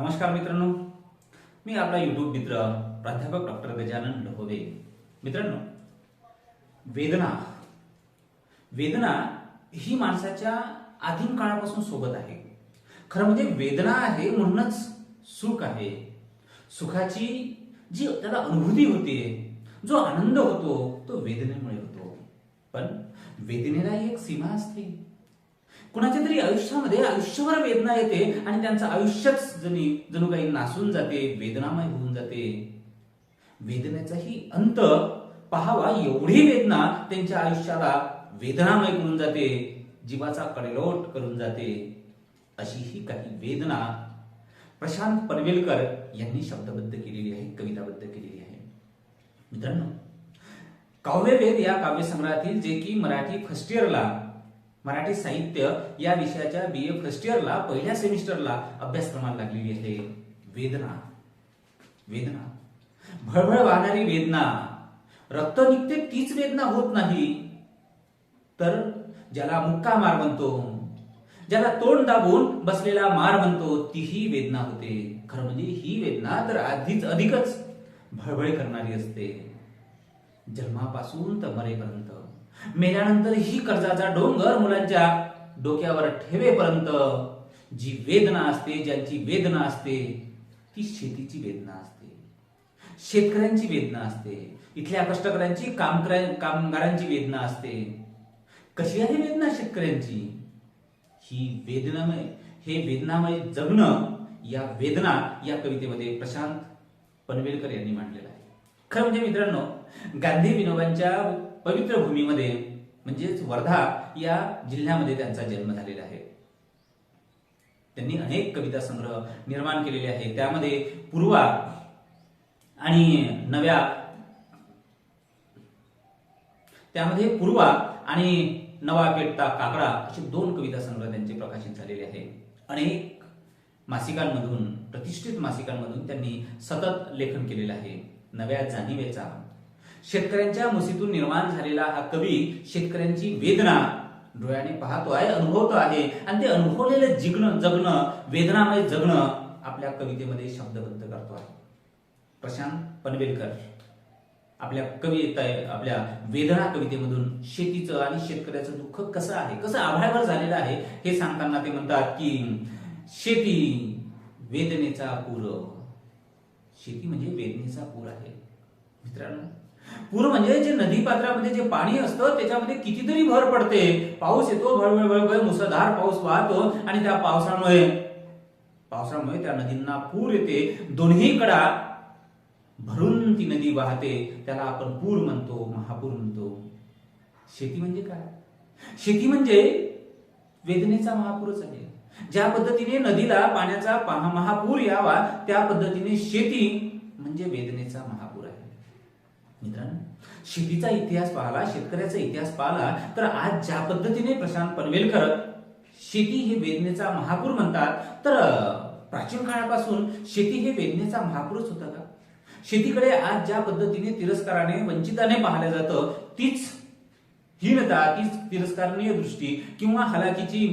नमस्कार मित्रांनो. मी आपला युट्यूब मित्र प्राध्यापक डॉक्टर गजानन लहोदे मित्रांनो वेदना. वेदना ही माणसाच्या आदिम काळापासून सोबत आहे. खरं म्हणजे वेदना आहे म्हणूनच सुख आहे. सुखाची जी त्याला अनुभूती होते जो आनंद होतो तो वेदनेमुळे होतो. पण वेदनेला एक सीमा असते. कुणाच्या तरी आयुष्यामध्ये आयुष्यभर वेदना येते आणि त्यांचं आयुष्यच जणी जणू काही नासून जाते वेदनामय होऊन जाते. वेदनेचाही अंत पहावा एवढी वेदना त्यांच्या आयुष्याला वेदनामय करून जाते जीवाचा कडेलोट करून जाते. अशी ही काही वेदना प्रशांत पनवेलकर यांनी शब्दबद्ध केलेली आहे कविताबद्ध केलेली आहे. मित्रांनो काव्यवेद या काव्यसंग्रहातील जे की मराठी फर्स्ट इयरला मराठी साहित्य या विषयाच्या बी ए फर्स्ट इयरला पहिल्या सेमिस्टरला अभ्यासक्रमाला लागलेली आहे. वेदना. वेदना. भळभळ वाहणारी वेदना. रक्त निघते तीच वेदना होत नाही. तर ज्याला मुक्का मार म्हणतो ज्याला तोंड दाबून बसलेला मार बनतो तीही वेदना होते. खरं म्हणजे ही वेदना तर आधीच अधिकच भळभळ करणारी असते. जन्मापासून तर मरेपर्यंत. मेल्यानंतर ही कर्जाचा डोंगर मुलांच्या डोक्यावर ठेवेपर्यंत जी वेदना असते ज्यांची वेदना असते ती शेतीची वेदना असते. शेतकऱ्यांची वेदना असते. इथल्या कष्टकऱ्यांची कामकऱ्या कामगारांची वेदना असते. कशी आहे वेदना शेतकऱ्यांची? ही वेदनामय हे वेदनामय जगणं या वेदना या कवितेमध्ये प्रशांत पनवेलकर यांनी मांडलेलं आहे. खरं म्हणजे मित्रांनो गांधी विनोबांच्या पवित्र भूमीमध्ये म्हणजेच वर्धा या जिल्ह्यामध्ये त्यांचा जन्म झालेला आहे. त्यांनी अनेक कविता संग्रह निर्माण केलेले आहे त्यामध्ये पूर्वा आणि नव्या त्यामध्ये पूर्वा आणि नवा पेटता काकडा असे दोन कविता संग्रह त्यांचे प्रकाशित झालेले आहे अनेक मासिकांमधून प्रतिष्ठित मासिकांमधून त्यांनी सतत लेखन केलेलं आहे. नव्या जाणीवेचा शेतकऱ्यांच्या मुसीतून निर्माण झालेला हा कवी शेतकऱ्यांची वेदना डोळ्याने पाहतो आहे अनुभवतो आहे. आणि ते अनुभवलेलं जिगणं जगणं वेदनामय जगणं आपल्या कवितेमध्ये शब्दबद्ध करतो आहे. प्रशांत पनवेलकर आपल्या कविता आपल्या वेदना कवितेमधून शेतीचं आणि शेतकऱ्याचं दुःख कसं आहे कसं आभाळवर झालेलं आहे हे सांगताना ते म्हणतात की शेती वेदनेचा पूर. शेती म्हणजे वेदनेचा पूर आहे. मित्रांनो पूर म्हणजे जे नदी पात्रामध्ये जे पाणी असतं त्याच्यामध्ये कितीतरी भर पडते. पाऊस येतो भळभळ मुसळधार पाऊस वाहतो आणि त्या पावसामुळे पावसामुळे त्या नदींना पूर येते. दोन्ही कडा भरून ती नदी वाहते. त्याला आपण पूर म्हणतो महापूर म्हणतो. शेती म्हणजे काय? शेती म्हणजे वेदनेचा महापूरच आहे. ज्या पद्धतीने नदीला पाण्याचा महापूर यावा त्या पद्धतीने शेती म्हणजे वेदनेचा महापूर. मित्रांनो शेतीचा इतिहास पाहिला शेतकऱ्याचा इतिहास पाहिला तर आज ज्या पद्धतीने प्रशांत पनवेलकर शेती हे वेदनेचा महापूर म्हणतात तर प्राचीन काळापासून शेती हे वेदनेचा महापूरच होता का? शेतीकडे आज ज्या पद्धतीने तिरस्काराने वंचिताने पाहिलं जातं तीच हीनता तीच तिरस्कारणीय दृष्टी किंवा हलाखीची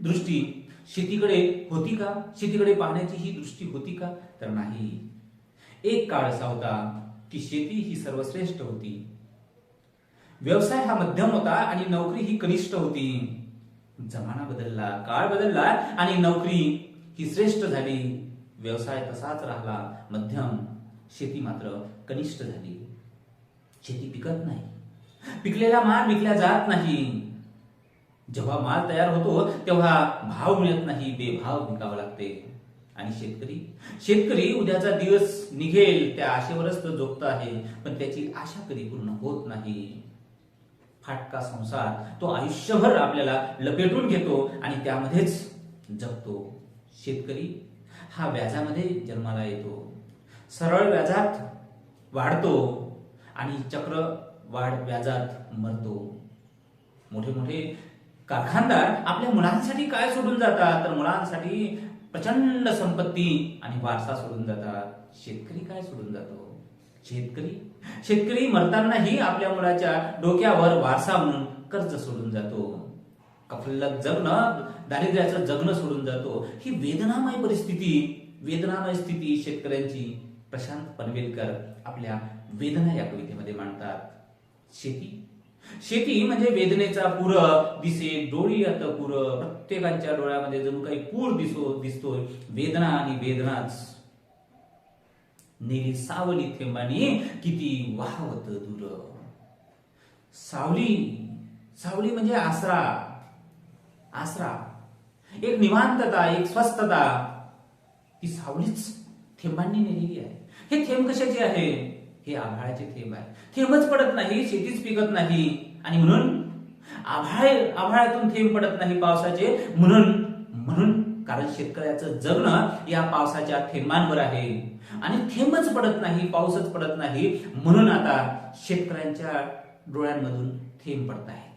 दृष्टी शेतीकडे होती का? शेतीकडे पाहण्याची ही दृष्टी होती का? तर नाही. एक काळ असा होता की शेती ही सर्वश्रेष्ठ होती. व्यवसाय हा मध्यम होता आणि नोकरी ही कनिष्ठ होती. जमाना बदलला काळ बदलला आणि नोकरी ही श्रेष्ठ झाली. व्यवसाय तसाच राहिला मध्यम. शेती मात्र कनिष्ठ झाली. शेती पिकत नाही. पिकलेला माल विकला जात नाही. जेव्हा माल तयार होतो तेव्हा भाव मिळत नाही. बेभाव विकावा लागते. आणि शेतकरी? शेतकरी उद्याचा दिवस निघेल त्या आशेवरच तो जोगत आहे पण त्याची आशा कधी पूर्ण होत नाही. फाटका संसार तो आयुष्यभर आपल्याला लपेटून घेतो आणि त्यामध्येच जगतो. शेतकरी हा व्याजामध्ये जन्माला येतो. सरळ व्याजात वाढतो आणि चक्र वाढ व्याजात मरतो. मोठे मोठे कारखानदार आपल्या मुलांसाठी काय सोडून जातात? तर मुलांसाठी प्रचंड संपत्ती आणि वारसा सोडून जातात. शेतकरी काय सोडून जातो? शेतकरी? शेतकरी मरतानाही आपल्या मुलाच्या डोक्यावर वारसा म्हणून कर्ज सोडून जातो. कफलक जगणं दारिद्र्याचं जगणं सोडून जातो. ही वेदनामय परिस्थिती वेदनामय स्थिती शेतकऱ्यांची प्रशांत पनवेलकर आपल्या वेदना या कवितेमध्ये मांडतात. शेती शेती म्हणजे वेदनेचा पूर दिसे डोळ्यात पूर. प्रत्येकाच्या डोळ्यामध्ये जणू काही पूर दिसो दिसतोय. वेदना आणि वेदनाच. नेली सावली थेंबानी किती वाहवत दूर. सावली सावली म्हणजे आसरा. आसरा. एक निवांतता एक स्वस्थता. ती सावलीच थेंबांनी नेलेली आहे. हे थेंब कशाचे आहे? हे आभाळाचे थेंब आहे. थेंबच पडत नाही शेतीच पिकत नाही. आणि म्हणून आभाळ आभाळातून थेंब पडत नाही पावसाचे. म्हणून म्हणून कारण शेतकऱ्याचं जगणं या पावसाच्या थेंबांवर आहे. आणि थेंबच पडत नाही पाऊसच पडत नाही. म्हणून आता शेतकऱ्यांच्या डोळ्यांमधून थेंब पडत आहेत.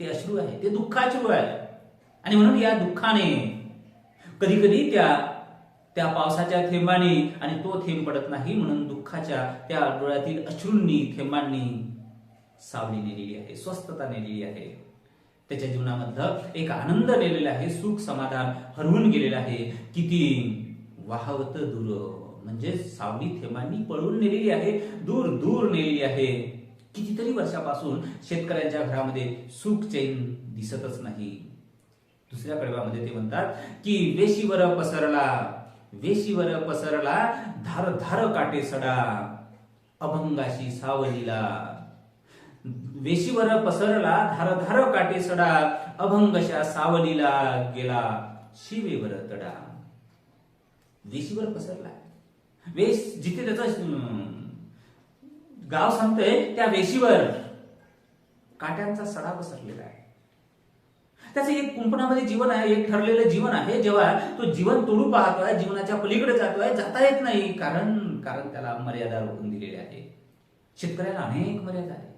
ते अश्रू आहे ते दुःखाचे आहे आणि म्हणून या दुःखाने कधी कधी त्या त्या पावसाच्या थेंबाने आणि तो थेंब पडत नाही म्हणून दुःखाच्या त्या डोळ्यातील अश्रूंनी थेंबांनी सावली नेलेली आहे स्वस्थता नेलेली आहे. त्याच्या जीवनामधलं एक आनंद नेलेला आहे सुख समाधान हरवून गेलेलं आहे. किती वाहवत दूर म्हणजे सावली थेंबांनी पळून नेलेली आहे दूर दूर नेलेली आहे. कितीतरी वर्षापासून शेतकऱ्यांच्या घरामध्ये सुख चैन दिसतच नाही. दुसऱ्या कडव्यामध्ये ते म्हणतात की वेशीवर पसरला वेशीवर पसरला धार धार काटे सडा अभंगाशी सावलीला. वेशीवर पसरला धार धार काटे सडा अभंगशा सावलीला गेला शिवेवर तडा. वेशीवर पसरला. वेश जिथे त्याचा गाव सांगतोय त्या वेशीवर काट्यांचा सडा पसरलेला आहे. त्याचं एक कुंपणामध्ये जीवन आहे एक ठरलेलं जीवन आहे. जेव्हा तो जीवन तोडू पाहतोय जीवनाच्या पलीकडे जातोय जाता येत नाही. कारण कारण त्याला मर्यादा रोखून दिलेली आहे. शेतकऱ्याला अनेक मर्यादा आहे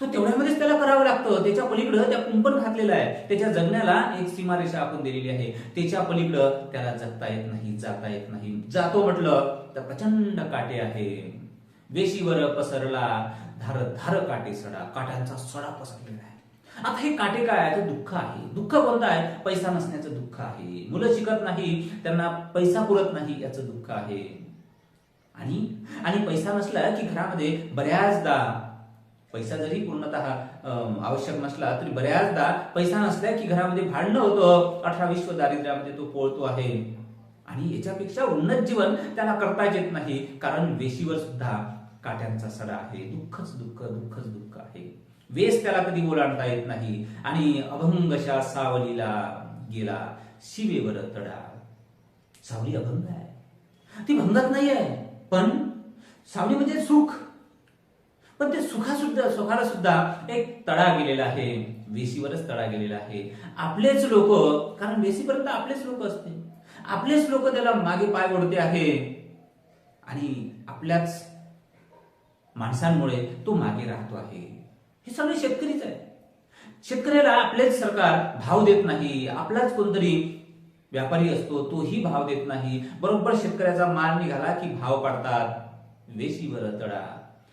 तो तेवढ्यामध्येच त्याला करावं लागतं. त्याच्या पलीकडं त्या कुंपण घातलेलं आहे. त्याच्या जगण्याला एक सीमारेषा आपण दिलेली आहे. त्याच्या पलीकडं त्याला जगता येत नाही जाता येत नाही. जातो म्हटलं तर प्रचंड काटे आहे. वेशीवर पसरला धार धार काटे सडा. काट्यांचा सडा पसरलेला आहे. आता हे काटे काय आहे ते दुःख आहे. दुःख कोणतं आहे? पैसा नसण्याचं दुःख आहे. मुलं शिकत नाही त्यांना पैसा पुरत नाही याचं दुःख आहे. आणि आणि पैसा नसला की घरामध्ये बऱ्याचदा पैसा जरी पूर्णतः आवश्यक नसला तरी बऱ्याचदा पैसा नसल्या की घरामध्ये भांडणं होतं. अठरा विश्व दारिद्र्यामध्ये तो पोळतो आहे. आणि याच्यापेक्षा उन्नत जीवन त्याला करता येत नाही. कारण वेशीवर सुद्धा काट्यांचा सडा आहे. दुःखच दुःख दुःखच दुःख. वेस त्याला कधी ओलांडता येत नाही. आणि अभंगशा सावलीला गेला शिवेवर तडा. सावली अभंग आहे. ती भंगत नाही आहे. पण सावली म्हणजे सुख. पण ते सुखा सुद्धा सुखाला सुद्धा एक तडा गेलेला आहे. वेशीवरच तडा गेलेला आहे. आपलेच लोक कारण वेशीपर्यंत आपलेच लोक असते आपलेच लोक त्याला मागे पाय ओढते आहे. आणि आपल्याच माणसांमुळे तो मागे राहतो आहे. हे सगळे शेतकरीच आहे शेतकऱ्याला आपलेच सरकार भाव देत नाही आपलाच कोणतरी व्यापारी असतो तोही भाव देत नाही. बरोबर शेतकऱ्याचा माल निघाला की भाव पाडतात वेशीवर तडा.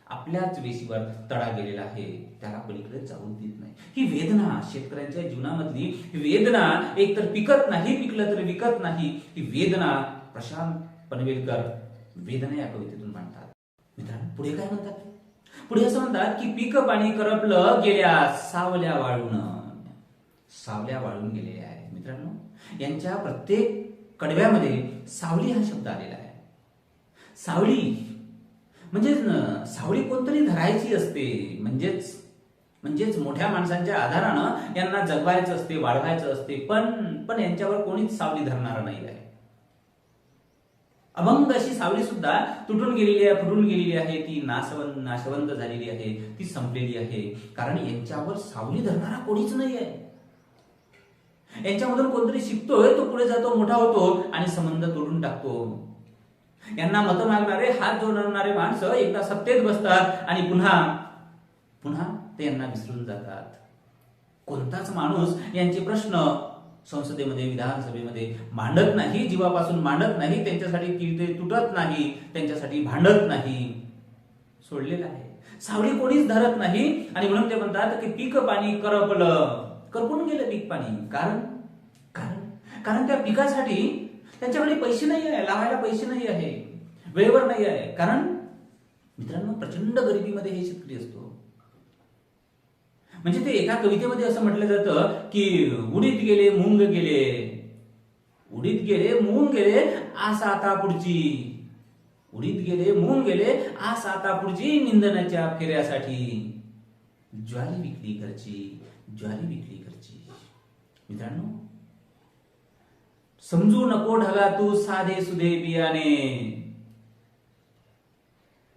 आपल्याच वेशीवर तडा गेलेला आहे. त्याला पलीकडे जाऊन देत नाही. ही वेदना शेतकऱ्यांच्या जीवनामधली वेदना एकतर पिकत नाही पिकलं तर विकत नाही. ही वेदना प्रशांत पनवेलकर वेदना या कवितेतून मांडतात. मित्रांनो पुढे काय म्हणतात? पुढे असं म्हणतात की पीक पाणी करपलं गेल्या सावल्या वाळून. सावल्या वाळून गेलेल्या आहे. मित्रांनो यांच्या प्रत्येक कडव्यामध्ये सावली हा शब्द आलेला आहे. सावली म्हणजेच सावली कोणतरी धरायची असते. म्हणजेच म्हणजेच मोठ्या माणसांच्या आधारानं यांना जगवायचं असते वाढवायचं असते. पण पण यांच्यावर कोणीच सावली धरणार नाही आहे. अभंग अशी सावली सुद्धा तुटून गेलेली आहे फुटून गेलेली आहे. ती नाशवंत नाशवंत झालेली आहे ती संपलेली आहे. कारण यांच्यावर सावली धरणारा कोणीच नाही आहे यांच्यामधून कोणतरी शिकतोय तो पुढे जातो मोठा होतो आणि संबंध तोडून टाकतो. यांना मत मागणारे हात जोडणारे माणसं एकदा सत्तेत बसतात आणि पुन्हा पुन्हा ते यांना विसरून जातात. कोणताच माणूस यांचे प्रश्न संसदेमध्ये विधानसभेमध्ये मांडत नाही जीवापासून मांडत नाही त्यांच्यासाठी किडे तुटत नाही त्यांच्यासाठी भांडत नाही. सोडलेलं आहे. सावली कोणीच धरत नाही आणि म्हणून ते म्हणतात की पीक पाणी करपलं. करपून गेलं पीक पाणी. कारण? कारण? कारण त्या पिकासाठी त्यांच्याकडे पैसे नाही आहे लावायला पैसे नाही आहे वेळेवर नाही आहे. कारण? मित्रांनो प्रचंड गरिबीमध्ये हे शेतकरी असतो. म्हणजे ते एका कवितेमध्ये असं म्हटलं जातं की उडीत गेले मुंग गेले. उडीत गेले मुंग गेले आस आता पुढची. उडीत गेले मुंग गेले आस आता पुढची निंदनाच्या फेऱ्यासाठी. ज्वारी विकली घरची ज्वारी विकली घरची. मित्रांनो समजू नको ढगा तू साधे सुधे बियाणे.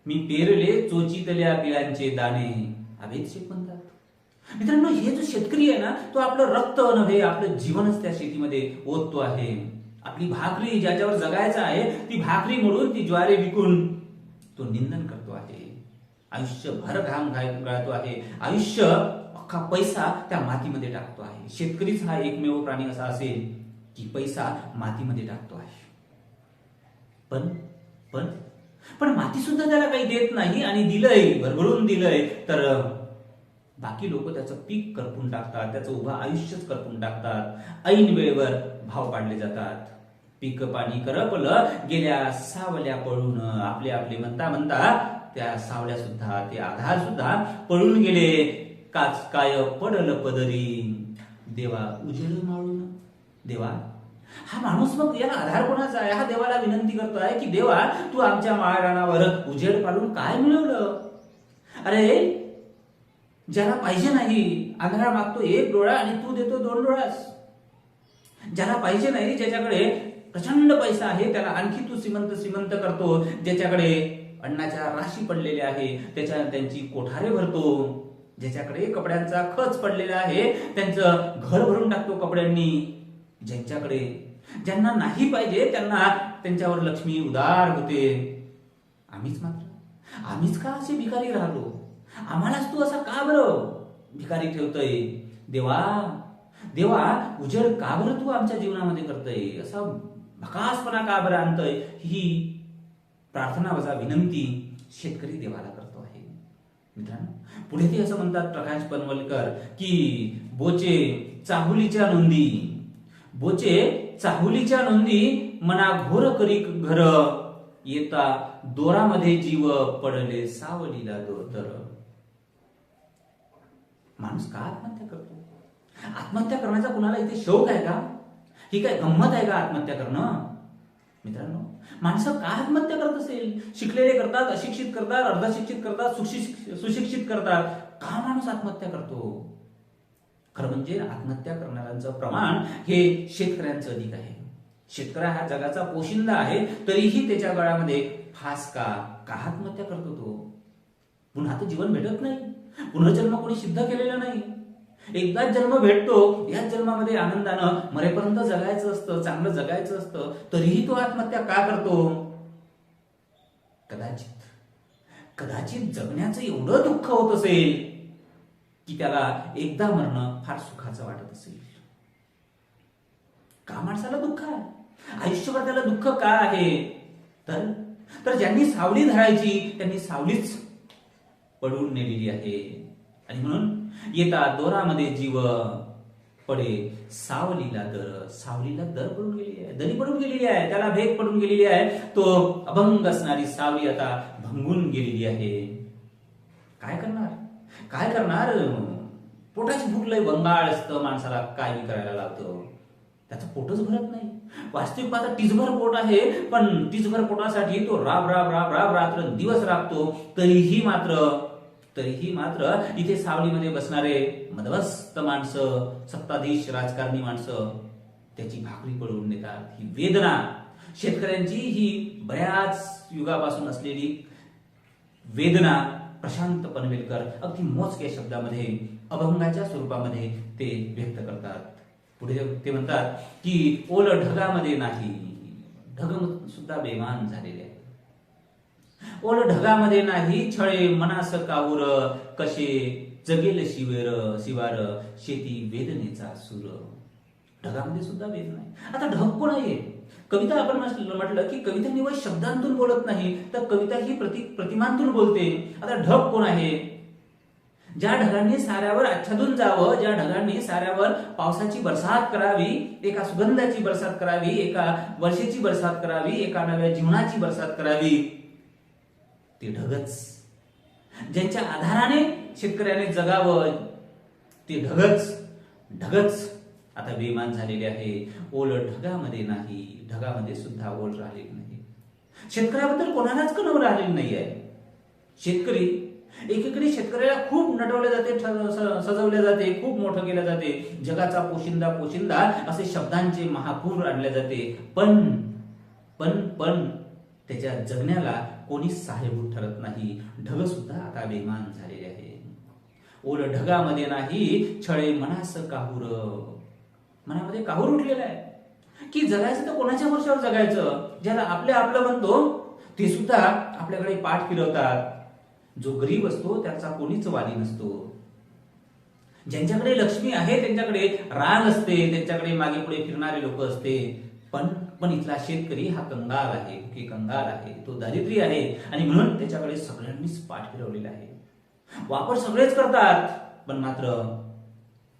मी पेरले चोचितल्या बियांचे दाणे. अभेद शेत मित्रांनो हे जो शेतकरी आहे ना तो आपलं रक्त नव्हे आपलं जीवनच त्या शेतीमध्ये ओततो आहे. आपली भाकरी ज्याच्यावर जगायचं आहे ती भाकरी म्हणून ती ज्वारी विकून तो निंदन करतो आहे. आयुष्यभर घाम गाळतो आहे. आयुष्य अख्खा पैसा त्या मातीमध्ये टाकतो आहे. शेतकरीच हा एकमेव प्राणी असा असेल की पैसा मातीमध्ये टाकतो आहे. पण पण पण माती सुद्धा त्याला काही देत नाही आणि दिलंय भरभरून दिलंय तर बाकी लोक त्याचं पीक करपून टाकतात त्याचं उभं आयुष्यच करपून टाकतात. ऐन वेळेवर भाव पाडले जातात. पीक पाणी करपलं गेल्या सावल्या पळून आपले आपले म्हणता म्हणता त्या सावल्या सुद्धा ते आधार सुद्धा पळून गेले. काच काय पडल पदरी. देवा उजेड माळून. देवा हा माणूस मग याला आधार कोणाचा आहे? हा देवाला विनंती करतोय की देवा तू आमच्या माळरानावर उजेड पाडून काय मिळवलं? अरे ज्याला पाहिजे नाही आंधळा मागतो एक डोळा आणि तू देतो दोन डोळास ज्याला पाहिजे नाही ज्याच्याकडे प्रचंड पैसा आहे त्याला आणखी तू श्रीमंत श्रीमंत करतो ज्याच्याकडे अण्णाच्या राशी पडलेल्या आहे त्याच्या त्यांची कोठारे भरतो. ज्याच्याकडे कपड्यांचा खच पडलेला आहे त्यांचं घर भरून टाकतो कपड्यांनी. ज्यांच्याकडे ज्यांना नाही पाहिजे त्यांना त्यांच्यावर लक्ष्मी उदार होते. आम्हीच मात्र आम्हीच का असे भिकारी राहतो आम्हालाच तू असा का बरं भिकारी ठेवतोय? देवा देवा उजेड का बरं तू आमच्या जीवनामध्ये करतोय? असा भकासपणा का बरं आणतोय? ही प्रार्थना वजा विनंती शेतकरी देवाला करतो आहे. मित्रांनो पुढे ते असं म्हणतात प्रकाश पनवलकर की बोचे चाहुलीच्या नोंदी बोचे चाहुलीच्या नोंदी मना घोर करी घर येता दोरामध्ये जीव पडले सावलीला दो माणूस का आत्महत्या करतो? आत्महत्या करण्याचा कुणाला इथे शौक आहे का? ही काय गंमत आहे का आत्महत्या करणं? मित्रांनो माणसं का आत्महत्या करत असेल? शिकलेले करतात अशिक्षित करतात अर्धशिक्षित करतात सुशिक्षित सुशिक्षित करतात. का माणूस आत्महत्या करतो? खरं म्हणजे आत्महत्या करणाऱ्यांचं प्रमाण हे शेतकऱ्यांचं अधिक आहे. शेतकरी हा जगाचा पोशिंदा आहे तरीही त्याच्या गळ्यामध्ये फास का? का आत्महत्या करतो तो? पुन्हा तर जीवन भेटत नाही. पुनर्जन्म कोणी सिद्ध केलेला नाही. एकदाच जन्म भेटतो याच जन्मामध्ये आनंदानं मरेपर्यंत जगायचं असतं चांगलं जगायचं असतं तरीही तो आत्महत्या का करतो? कदाचित कदाचित जगण्याचं एवढं दुःख होत असेल की त्याला एकदा मरणं फार सुखाचं वाटत असेल. का माणसाला दुःख आहे? आयुष्यभर त्याला दुःख का आहे? तर तर ज्यांनी सावली धरायची त्यांनी सावलीच पडून नेलेली आहे. आणि म्हणून येता दोरामध्ये जीव पडे सावलीला दर सावलीला दर पडून गेलेली आहे. दरी पडून गेलेली आहे त्याला भेद पडून गेलेली आहे. तो अभंग असणारी सावली आता भंगून गेलेली आहे. काय करणार? काय करणार? पोटाची भूक लय बंगाळ असतं माणसाला काय करायला लावतं. त्याचं पोटच भरत नाही. वास्तविक माझा टिचभर पोट आहे पण टिचभर पोटासाठी तो राब राब राब राब रात्र दिवस राबतो तरीही मात्र तरीही मात्र इथे सावलीमध्ये बसणारे मदवस्त माणसं सत्ताधीश राजकारणी माणसं त्याची भाकरी पळवून नेतात ही वेदना. शेतकऱ्यांची ही बऱ्याच युगापासून असलेली वेदना. प्रशांत पनवेलकर अगदी मोजक्या शब्दामध्ये अभंगाच्या स्वरूपामध्ये ते व्यक्त करतात. पुढे ते म्हणतात की ओल ढगामध्ये नाही. ढग सुद्धा बेमान झालेले आहे ओल ढगामध्ये नाही छळे मनास काऊर कसे जगेल शिवेर शिवार शेती वेदनेचा सुर. ढगामध्ये सुद्धा वेद नाही. आता ढग कोण आहे? कविता आपण म्हटलं म्हटलं की कविता निवड शब्दांतून बोलत नाही तर कविता ही प्रति प्रतिमांतून बोलते. आता ढग कोण आहे? ज्या ढगांनी साऱ्यावर आच्छादून जावं ज्या ढगांनी साऱ्यावर पावसाची बरसात करावी एका सुगंधाची बरसात करावी एका वर्षेची बरसात करावी एका नव्या जीवनाची बरसात करावी ते ढगच. ज्यांच्या आधाराने शेतकऱ्याने जगावं ते ढगच. ढगच. आता बेमान झालेले आहे. ओल ढगामध्ये नाही. ढगामध्ये सुद्धा ओल राहिलेली नाही. शेतकऱ्याबद्दल कोणालाच कणव राहिलेली नाही आहे शेतकरी एकीकडे शेतकऱ्याला खूप नटवले जाते स- सजवले जाते खूप मोठं केलं जाते. जगाचा पोशिंदा पोशिंदा असे शब्दांचे महापूर आणले जाते. पण पण पण त्याच्या जगण्याला कोणीच सहाय्यभूत ठरत नाही. ढग सुद्धा आता बेमान झालेले आहे ओल ढगामध्ये नाही छळे मनास काहूर. मनामध्ये काहूर उठलेला आहे. की जगायचं तर कोणाच्या वर्षावर जगायचं? ज्याला आपलं आपलं म्हणतो ते सुद्धा आपल्याकडे पाठ फिरवतात. जो गरीब असतो त्याचा कोणीच वाली नसतो. ज्यांच्याकडे लक्ष्मी आहे त्यांच्याकडे राग असते त्यांच्याकडे मागे पुढे फिरणारे लोक असते. पण पण इथला शेतकरी हा कंगाल आहे की कंगाल आहे तो दारिद्र्य आहे. आणि म्हणून त्याच्याकडे सगळ्यांनीच पाठ फिरवलेला आहे. वापर सगळेच करतात पण मात्र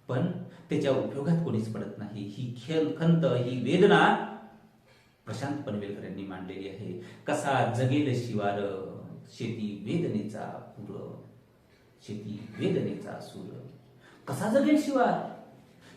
पण त्याच्या उपयोगात कोणीच पडत नाही. ही खेळ खंत ही वेदना प्रशांत पनवेलकर यांनी मांडलेली आहे. कसा जगेल शिवार शेती वेदनेचा पूर शेती वेदनेचा सूर. कसा जगेल शिवार?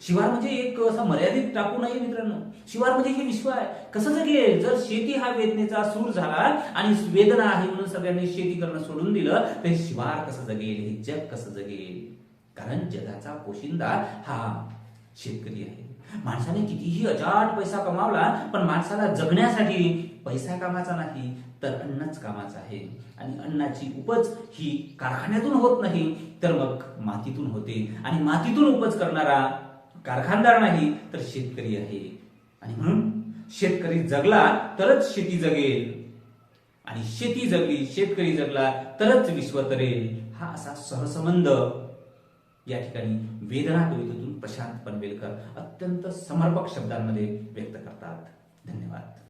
शिवार म्हणजे एक असं मर्यादित टाकू नाही मित्रांनो. शिवार म्हणजे हे विश्व आहे. कसं जगेल जर शेती हा वेदनेचा सूर झाला आणि वेदना आहे म्हणून सगळ्यांनी शेती करणं सोडून दिलं तर शिवार कसं जगेल? हे जग कसं जगेल? कारण जगाचा पोशिंदा हा शेतकरी आहे. माणसाने कितीही अजाट पैसा कमावला पण माणसाला जगण्यासाठी पैसा कामाचा नाही तर अन्नच कामाचं आहे. आणि अन्नाची उपज ही कारखान्यातून होत नाही तर मग मातीतून होते. आणि मातीतून उपज करणारा कारखानदार नाही तर शेतकरी आहे. आणि म्हणून शेतकरी जगला तरच शेती जगेल. आणि शेती जगली शेतकरी जगला तरच विश्व तरेल. हा असा सहसंबंध या ठिकाणी वेदना कवितेतून प्रशांत पनवेलकर अत्यंत समर्पक शब्दांमध्ये व्यक्त करतात. धन्यवाद.